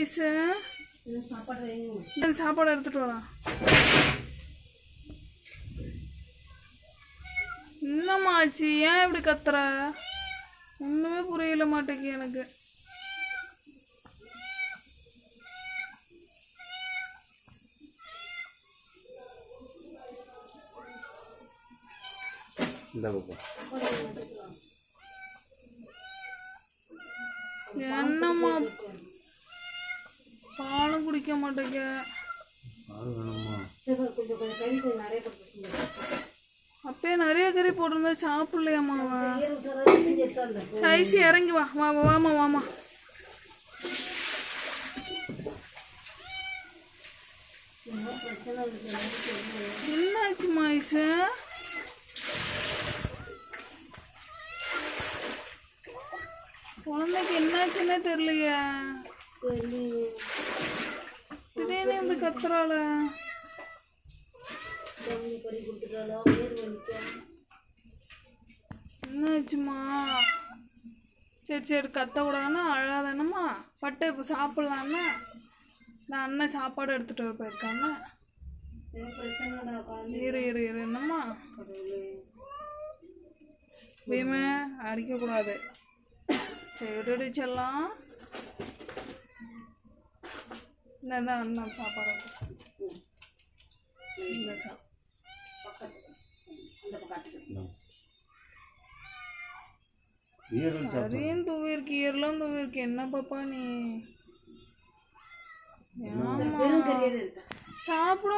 இன்னும் சாப்பாடு சாப்பாடு எடுத்துட்டு வரேன் என்னம்மா ஆச்சு? ஏன் இப்படி கத்துற? ஒண்ணுமே புரியல மாட்டேங்க எனக்கு. என்னம்மா பாலும் குடிக்க மாட்டேங்க பால் வேணுமா சரி கொஞ்சம் கொஞ்சம் கறி கொஞ்சம் நிறைய போட்டு செஞ்சு அப்பயே நிறைய கறி போட்டிருந்தா சாப்பிடலையாம்மா அவன். ஐசி இறங்கி வா வா வா, வாமா வாமா என்ன பிரச்சனை இருக்கு எனக்கு தெரியல என்னாச்சுமா ஐசு? குழந்தைக்கு என்னாச்சுன்னே தெரியலையே. திடீர்னு இப்படி கத்துறாள? என்னாச்சுமா? சரி சரி கத்தக்கூடாதுன்னா அழாதானம்மா பட்டு இப்போ சாப்பிட்லான்னு? நான் அண்ணன் சாப்பாடு எடுத்துகிட்டு வர குழந்தை இரு இரு இரு என்னம்மா? பீமே அடிக்கக்கூடாது. சரி செல்லாம். அண்ணன் சாப்பாடு எடுத்து. இந்த கறியும் தூவிருக்கு ஈரலும் தூவிருக்கு என்ன பாப்பா நீ? சாப்பிட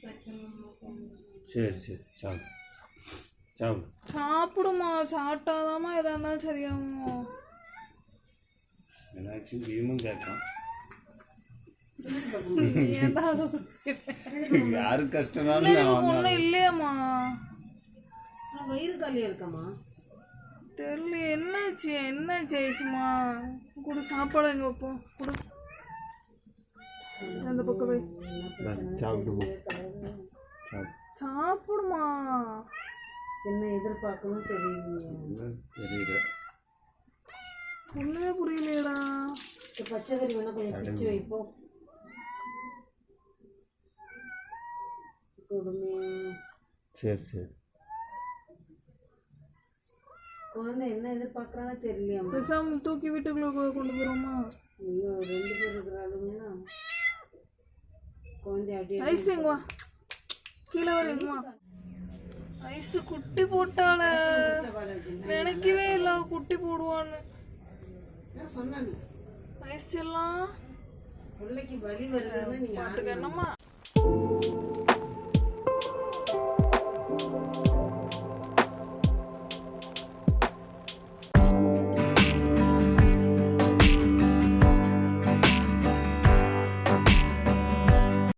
பிரச்சனை சரி சரி சாப்பிடு. சாப்பிடு. சாப்பிடுமா? சாப்பிட்டாதாம்மா எதா இருந்தாலும் சரியாகும்? என்னாச்சு பீமும் ஏன்டா யாரு கஷ்டம்னாலும் இல்லையாம்மா. வயிறு காலியாக இருக்காம்மா. தெரியல என்னாச்சு? என்னாச்சு ஐசுமா கொடு சாப்பாடு எங்க வைப்போம் கொடு. அந்த பக்கம் போய் சாப்பிடுமா? என்ன எதிர்பார்க்கணும் தெரியலையே. என்ன தெரியல. பச்சை கறி வேணா கொஞ்சம் பிடிச்சி வைப்போம். கொடுமையா சரி சரி. குழந்தை என்ன எதிர்பார்க்குறான்னு தெரியலையாம்மா பேசாம தூக்கி வீட்டுக்குள்ள கொண்டு போறோமா ஐயோ ரெண்டு பேர் இருக்கிறாளுங்கன்னா குழந்தை அப்படியே ஐஸ் எங்க வா. கீழே வர எங்கம்மா ஐஸ் குட்டி போட்டால நினைக்கவே இல்ல குட்டி போடுவான்னு. நான் ஐஸ் எல்லாம். பிள்ளைக்கு வலி வருதுன்னு நீங்க பாத்துக்க என்னம்மா?